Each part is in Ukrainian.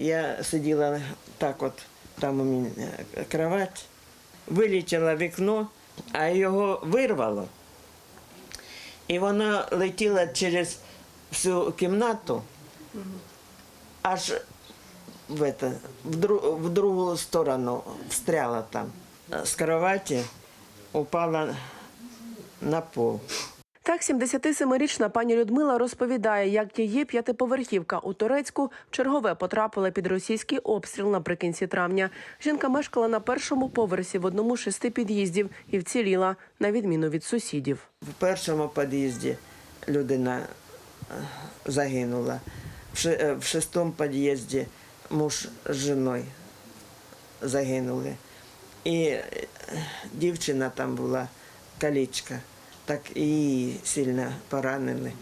Я сиділа так от, там у мене кровать, вилетіла вікно, а його вирвало. І воно летіло через всю кімнату, аж в, это, в, дру, в другу сторону встряла там. З кроваті упала на пол. Так, 77-річна пані Людмила розповідає, як її п'ятиповерхівка у Турецьку чергове потрапила під російський обстріл наприкінці травня. Жінка мешкала на першому поверсі в одному з шести під'їздів і вціліла, на відміну від сусідів. В першому під'їзді людина е, загинула. Е, В шестому під'їзді муж з жіною загинули. І е, дівчина там була, калічка, так і її сильно поранили.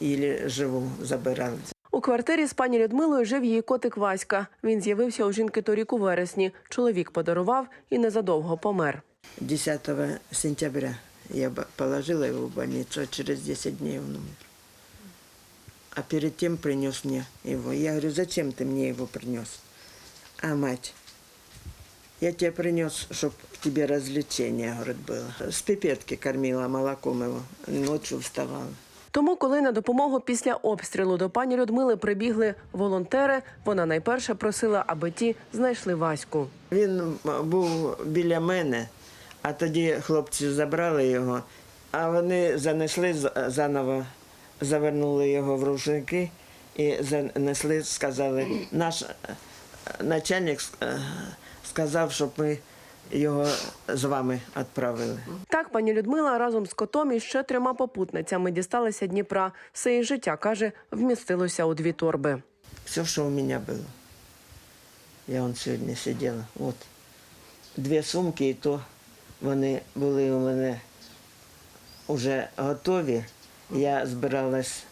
І живу забирали. У квартирі з пані Людмилою жив її котик Васька. Він з'явився у жінки торік у вересні. Чоловік подарував і незадовго помер. 10 сентября я положила его в больницу, а через 10 дней он умер. А перед тем принес мне его. Я говорю, зачем ты мне его принес? А мать, я тебе принес, чтобы тебе развлечение, говорит, было. С пипетки кормила молоком его, ночью вставала. Тому, коли на допомогу після обстрілу до пані Людмили прибігли волонтери, вона найперше просила, аби ті знайшли Ваську. Він був біля мене, а тоді хлопці забрали його, а вони занесли заново, завернули його в рушники і занесли, сказали, наш е, начальник е, сказав, щоб ми його з вами відправили. Так, пані Людмила разом з котом і ще трьома попутницями дісталася Дніпра. Все її життя, каже, вмістилося у дві торби. Все, що у мене було. Я он сьогодні сиділа. От. Дві сумки, і то вони були у мене вже готові. Я збиралась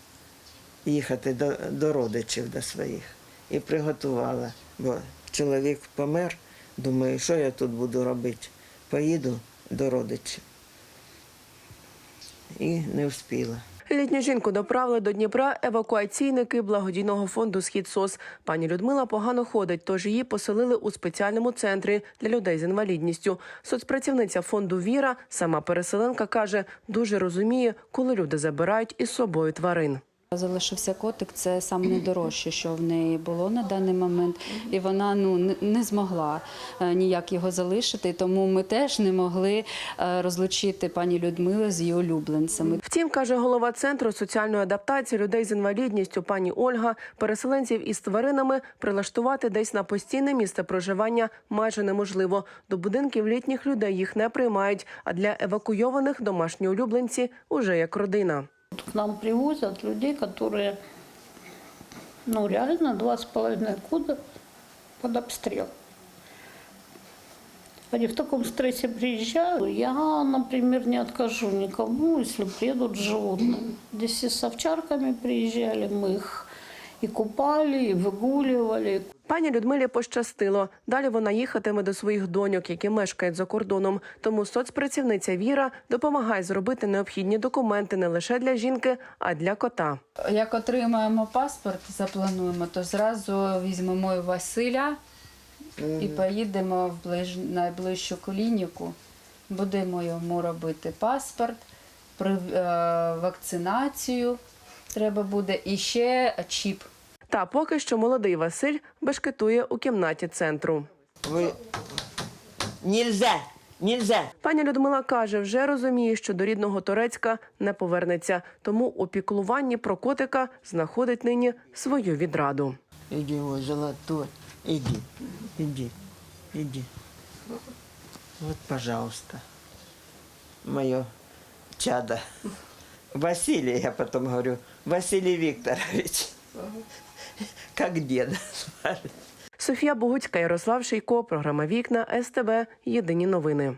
їхати до, до родичів до своїх і приготувала. Бо чоловік помер. Думаю, що я тут буду робити? Поїду до родичів. І не встигла. Літню жінку доправили до Дніпра евакуаційники благодійного фонду Схід СОС. Пані Людмила погано ходить, тож її поселили у спеціальному центрі для людей з інвалідністю. Соцпрацівниця фонду Віра, сама переселенка, каже, дуже розуміє, коли люди забирають із собою тварин. Залишився котик, це саме найдорожче, що в неї було на даний момент, і вона ну не- змогла е, ніяк його залишити. Тому ми теж не могли е, розлучити пані Людмилу з її улюбленцями. Втім, каже голова центру соціальної адаптації людей з інвалідністю пані Ольга, переселенців із тваринами прилаштувати десь на постійне місце проживання майже неможливо. До будинків літніх людей їх не приймають, а для евакуйованих домашні улюбленці уже як родина. Нам привозят людей, которые, ну, реально два с половиной года под обстрел. Они в таком стрессе приезжают. Я, например, не откажу никому, если приедут животные. Здесь и с овчарками приезжали, мы их и купали, и выгуливали, Пані Людмилі пощастило. Далі вона їхатиме до своїх доньок, які мешкають за кордоном. Тому соцпрацівниця Віра допомагає зробити необхідні документи не лише для жінки, а й для кота. Як отримаємо паспорт, заплануємо, то зразу візьмемо і Василя і поїдемо в ближ... найближчу клініку. Будемо йому робити паспорт, е, вакцинацію треба буде і ще чіп. Та поки що молодий Василь бешкетує у кімнаті центру. Ви... Нельзя! Нельзя! Пані Людмила каже, вже розуміє, що до рідного Турецька не повернеться, тому у піклуванні про котика знаходить нині свою відраду. Иди, мой золотой, иди, иди, иди. Вот, пожалуйста, мое чадо. Василий, я потом говорю, Василий Викторович, как дід Софія Богуцька, Ярослав Шийко, програма Вікна СТБ. Єдині новини.